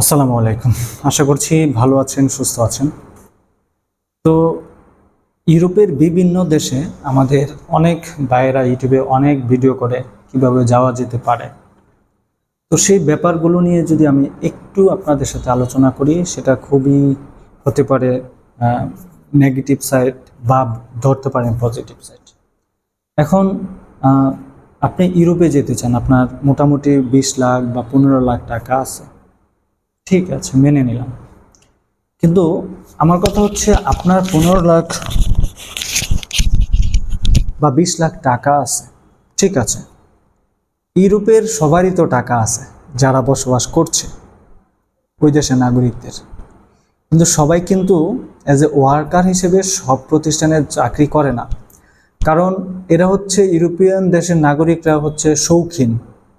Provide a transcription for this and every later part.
আসসালামু আলাইকুম। আশা করছি ভালো আছেন, সুস্থ আছেন। তো ইউরোপের বিভিন্ন দেশে আমাদের অনেক ভাইয়েরা ইউটিউবে অনেক ভিডিও করে কীভাবে যাওয়া যেতে পারে। তো সেই ব্যাপারগুলো নিয়ে যদি আমি একটু আপনাদের সাথে আলোচনা করি, সেটা খুবই হতে পারে নেগেটিভ সাইড বা ধরতে পারেন পজিটিভ সাইড এখন আপনি ইউরোপে যেতে চান, আপনার মোটামুটি বিশ লাখ বা পনেরো লাখ টাকা আছে। ঠিক আছে, মেনে নিলাম। কিন্তু আমার কথা হচ্ছে আপনার পনেরো লাখ বা বিশ লাখ টাকা আছে, ঠিক আছে। ইউরোপের সবারই তো টাকা আছে, যারা বসবাস করছে ওই দেশের নাগরিকদের। কিন্তু সবাই কিন্তু অ্যাজ এ ওয়ার্কার হিসেবে সব প্রতিষ্ঠানে চাকরি করে না। কারণ এরা হচ্ছে ইউরোপিয়ান দেশের নাগরিকরা হচ্ছে শৌখিন,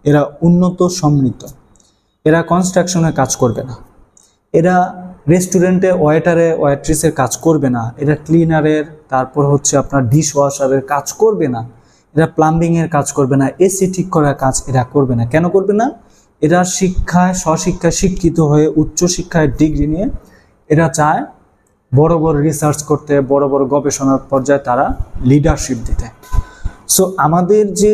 এরা উন্নত সমৃদ্ধ। এরা কনস্ট্রাকশনে কাজ করবে না। এরা রেস্টুরেন্টে ওয়েটারে ওয়েট্রেসের কাজ করবে না। এরা ক্লিনারের তারপর হচ্ছে আপনার ডিশ ওয়াশারের কাজ করবে না। এরা প্লাম্বিংয়ের কাজ করবে না। এসি ঠিক করার কাজ এরা করবে না। কেন করবে না? এরা শিক্ষায়, স্বশিক্ষায় শিক্ষিত হয়ে উচ্চ শিক্ষায় ডিগ্রি নিয়ে এরা চায় বড় বড় রিসার্চ করতে, বড় বড় গবেষণার পর্যায়ে তারা লিডারশিপ দিতে। সো আমাদের যে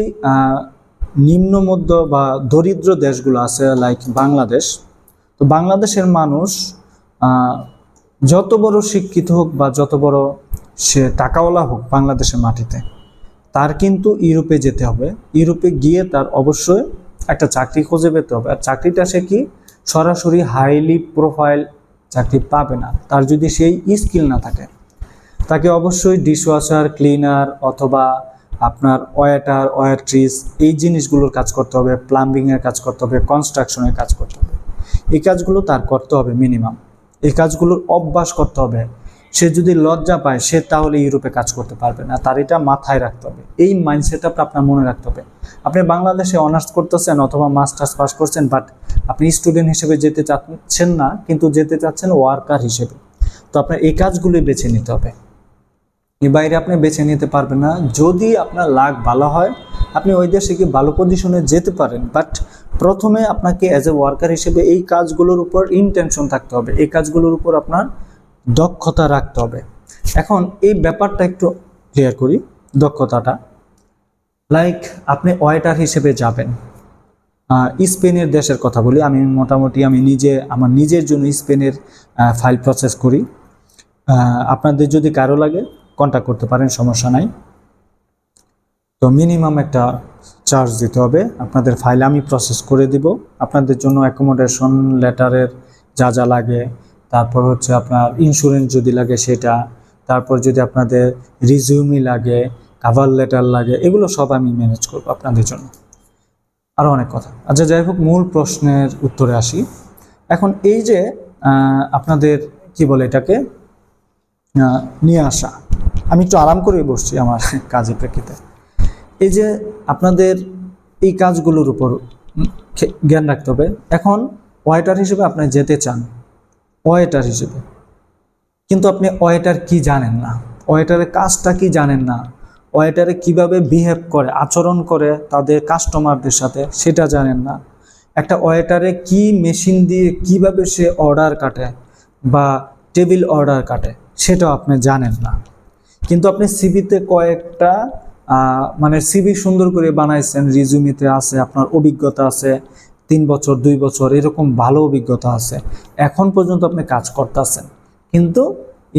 আহ, নিম্ন মধ্য বা দরিদ্র দেশগুলো আছে লাইক বাংলাদেশ। তো বাংলাদেশের মানুষ যত বড় শিক্ষিত হোক বা যত বড় সে টাকাওয়ালা হোক বাংলাদেশের মাটিতে তার কিন্তু ইউরোপে যেতে হবে। ইউরোপে গিয়ে তার অবশ্যই একটা চাকরি খুঁজে পেতে হবে। আর চাকরিটা সে কি? সরাসরি হাইলি প্রোফাইল চাকরি পাবে না। তার যদি সেই স্কিল না থাকে তাকে অবশ্যই ডিশওয়াশার ক্লিনার অথবা আপনার ওয়েটার, ওয়েট্রিস, এই জিনিসগুলোর কাজ করতে হবে, প্লাম্বিংয়ের কাজ করতে হবে, কনস্ট্রাকশনের কাজ করতে হবে। এই কাজগুলো তার করতে হবে মিনিমাম। এই কাজগুলোর অভ্যাস করতে হবে। সে যদি লজ্জা পায়, সে তাহলে ইউরোপে কাজ করতে পারবে না। তার এটা মাথায় রাখতে হবে। এই মাইন্ডসেট আপনার মনে রাখতে হবে। আপনি বাংলাদেশে অনার্স করতেছেন অথবা মাস্টার্স পাস করছেন বাট আপনি স্টুডেন্ট হিসেবে যেতে চাচ্ছেন না, কিন্তু যেতে চাচ্ছেন ওয়ার্কার হিসেবে। তো আপনার এই কাজগুলোই বেছে নিতে হবে। এর বাইরে আপনি বেছে নিতে পারবেন না। যদি আপনার লাগ ভালো হয়, আপনি ওই দেশে গিয়ে ভালো পজিশনে যেতে পারেন। বাট প্রথমে আপনাকে অ্যাজ এ ওয়ার্কার হিসেবে এই কাজগুলোর উপর ইনটেনশন থাকতে হবে। এই কাজগুলোর উপর আপনার দক্ষতা রাখতে হবে। এখন এই ব্যাপারটা একটু ক্লিয়ার করি, দক্ষতাটা। লাইক আপনি ওয়েটার হিসেবে যাবেন। স্পেনের দেশের কথা বলি। আমি মোটামুটি আমি নিজে, আমার নিজের জন্য স্পেনের ফাইল প্রসেস করি। আপনাদের যদি কারও লাগে কন্ট্যাক্ট করতে পারেন, সমস্যা নাই। তো মিনিমাম একটা চার্জ দিতে হবে। আপনাদের ফাইল আমি প্রসেস করে দিব। আপনাদের জন্য অ্যাকোমোডেশন লেটারের যা যা লাগে, তারপর হচ্ছে আপনার ইন্স্যুরেন্স যদি লাগে সেটা, তারপর যদি আপনাদের রিজিউমি লাগে কাভার লেটার লাগে, এগুলো সব আমি ম্যানেজ করব আপনাদের জন্য। আরও অনেক কথা। আচ্ছা যাই হোক, মূল প্রশ্নের উত্তরে আসি। এখন এই যে আপনাদের কি বলে এটাকে নিয়ে আসা। আমি একটু আরাম করে বসছি আমার কাজের প্রেক্ষিতে। এই যে আপনাদের এই কাজগুলোর উপর জ্ঞান রাখতে হবে, এখন ওয়েটার হিসেবে আপনি যেতে চান, ওয়েটার হিসেবে। কিন্তু আপনি ওয়েটার কি জানেন না? ওয়েটারের কাজটা কি জানেন না? ওয়েটারে কীভাবে বিহেভ করে, আচরণ করে তাদের কাস্টমারদের সাথে সেটা জানেন না। একটা ওয়েটারে কি মেশিন দিয়ে কীভাবে সে অর্ডার কাটে বা টেবিল অর্ডার কাটে, সেটাও আপনি জানেন না। কিন্তু আপনি সিবিতে কয়েকটা মানে সিবি সুন্দর করে বানাইছেন রিজুমিতে আছে, আপনার অভিজ্ঞতা আছে, তিন বছর, দুই বছর, এরকম ভালো অভিজ্ঞতা আছে। এখন পর্যন্ত আপনি কাজ করতেছেন। কিন্তু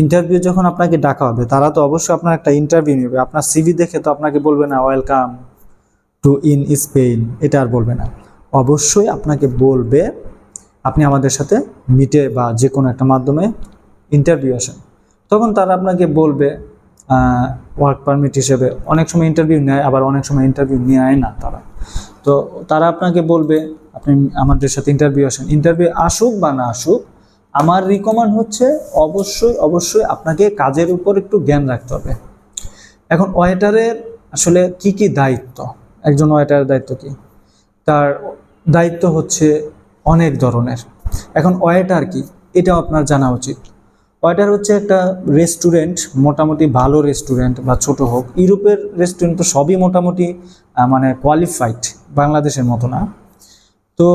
ইন্টারভিউ যখন আপনাকে ডাকা হবে, তারা তো অবশ্যই আপনার একটা ইন্টারভিউ নেবে। আপনার সিভি দেখে তো আপনাকে বলবে না ওয়েলকাম টু ইন স্পেন এটা আর বলবে না। অবশ্যই আপনাকে বলবে, আপনি আমাদের সাথে মিটে বা যে কোনো একটা মাধ্যমে ইন্টারভিউ আসেন। তখন তারা আপনাকে বলবে ওয়ার্ক পারমিট হিসেবে অনেক সময় ইন্টারভিউ নেয়, আবার অনেক সময় ইন্টারভিউ নেয় না তারা। তো তারা আপনাকে বলবে, আপনি আমাদের সাথে ইন্টারভিউ আসেন। ইন্টারভিউ আসুক বা না আসুক, আমার রিকমেন্ড হচ্ছে অবশ্যই অবশ্যই আপনাকে কাজের উপর একটু জ্ঞান রাখতে হবে। এখন ওয়েটারের আসলে কি কি দায়িত্ব? একজন ওয়েটারের দায়িত্ব কি? তার দায়িত্ব হচ্ছে অনেক ধরনের। এখন ওয়েটার কি? এটাও আপনার জানা উচিত। ওয়েটার হচ্ছে একটা রেস্টুরেন্ট মোটামুটি ভালো রেস্টুরেন্ট বা ছোট হোক, ইউরোপের রেস্টুরেন্ট তো সবই মোটামুটি মানে কোয়ালিফাইড বাংলাদেশের মতো না। তো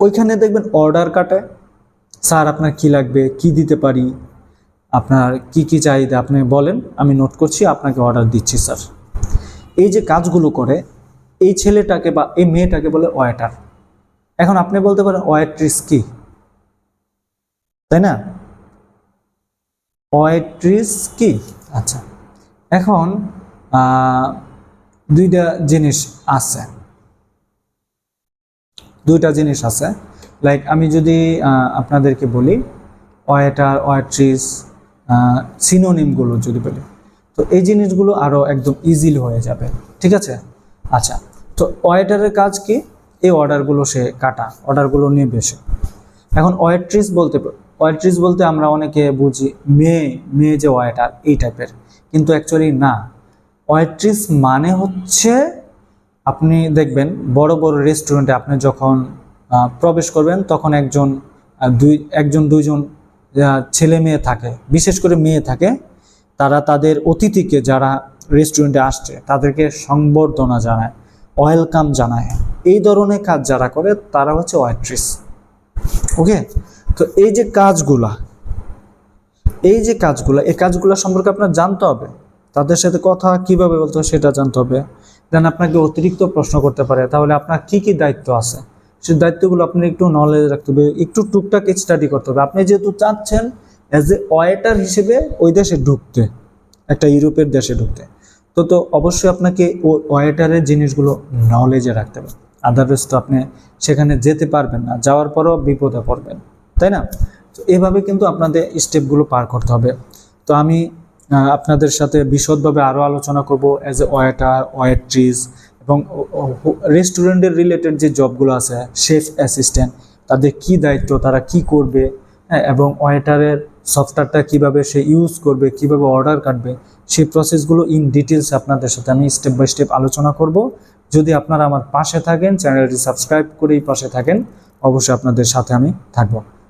ওইখানে দেখবেন অর্ডার কাটে, স্যার আপনার কি লাগবে, কি দিতে পারি, আপনার কি কি চাহিদা, আপনি বলেন, আমি নোট করছি, আপনাকে অর্ডার দিচ্ছি, স্যার। এই যে কাজগুলো করে, এই ছেলেটাকে বা এই মেয়েটাকে বলে ওয়েটার এখন আপনি বলতে পারেন ওয়েট্রিস কি তাই না? ওয়েট্রিস কি? আচ্ছা এখন দুইটা জিনিস আছে। দুইটা জিনিস আছে। লাইক আমি যদি আপনাদেরকে বলি, ওয়েটার, ওয়েট্রিস সিনোনিমগুলো যদি বলি, তো এই জিনিসগুলো আরও একদম ইজিলি হয়ে যাবে। ঠিক আছে? আচ্ছা তো ওয়েটারের কাজ কি? এই অর্ডারগুলো সে কাটা অর্ডারগুলো নিয়ে বেশি। এখন ওয়েট্রিস বলতে ওয়েট্রিস বলতে আমরা অনেকে বুঝি মেয়ে মেয়ে যে ওয়েটার এই টাইপের কিন্তু অ্যাকচুয়ালি না। ওয়েট্রিস মানে হচ্ছে আপনি দেখবেন বড় বড় রেস্টুরেন্টে আপনি যখন প্রবেশ করবেন, তখন একজন দুই, একজন, দুইজন ছেলে মেয়ে থাকে, বিশেষ করে মেয়ে থাকে, তারা তাদের অতিথিকে যারা রেস্টুরেন্টে আসছে, তাদেরকে সংবর্ধনা জানায় ওয়েলকাম জানায়। এই ধরনের কাজ যারা করে, তারা হচ্ছে ওয়েট্রিস ওকে তো এই যে কাজগুলা, এই যে কাজগুলা, এই কাজগুলো সম্পর্কে আপনার জানতে হবে। তাদের সাথে কথা কীভাবে বলতে হবে সেটা জানতে হবে। দেন আপনাকে অতিরিক্ত প্রশ্ন করতে পারে, তাহলে আপনার কি কি দায়িত্ব আছে? সেই দায়িত্বগুলো আপনি একটু নলেজ রাখতে হবে, একটু টুকটাক স্টাডি করতে হবে। আপনি যেহেতু চাচ্ছেন অ্যাজ এ ওয়েটার হিসেবে ওই দেশে ঢুকতে, একটা ইউরোপের দেশে ঢুকতে, তো তো অবশ্যই আপনাকে ওই ওয়েটারের জিনিসগুলো নলেজে রাখতে হবে। আদারওয়াইজ তো আপনি সেখানে যেতে পারবেন না, যাওয়ার পরও বিপদে পড়বেন। তাই না? তো এভাবে কিন্তু আপনাদের স্টেপগুলো পার করতে হবে। তো আমি আপনাদের সাথে বিশদভাবে আরও আলোচনা করব অ্যাজ এ ওয়েটার ওয়েট্রিস এবং রেস্টুরেন্টের রিলেটেড যে জবগুলো আছে শেফ অ্যাসিস্ট্যান্ট তাদের কি দায়িত্ব, তারা কি করবে হ্যাঁ এবং ওয়েটারের সফটওয়্যারটা কীভাবে সে ইউজ করবে, কীভাবে অর্ডার কাটবে, সেই প্রসেসগুলো ইন ডিটেলস আপনাদের সাথে আমি স্টেপ বাই স্টেপ আলোচনা করব। যদি আপনারা আমার পাশে থাকেন চ্যানেলটি সাবস্ক্রাইব করেই পাশে থাকেন, অবশ্যই আপনাদের সাথে আমি থাকব।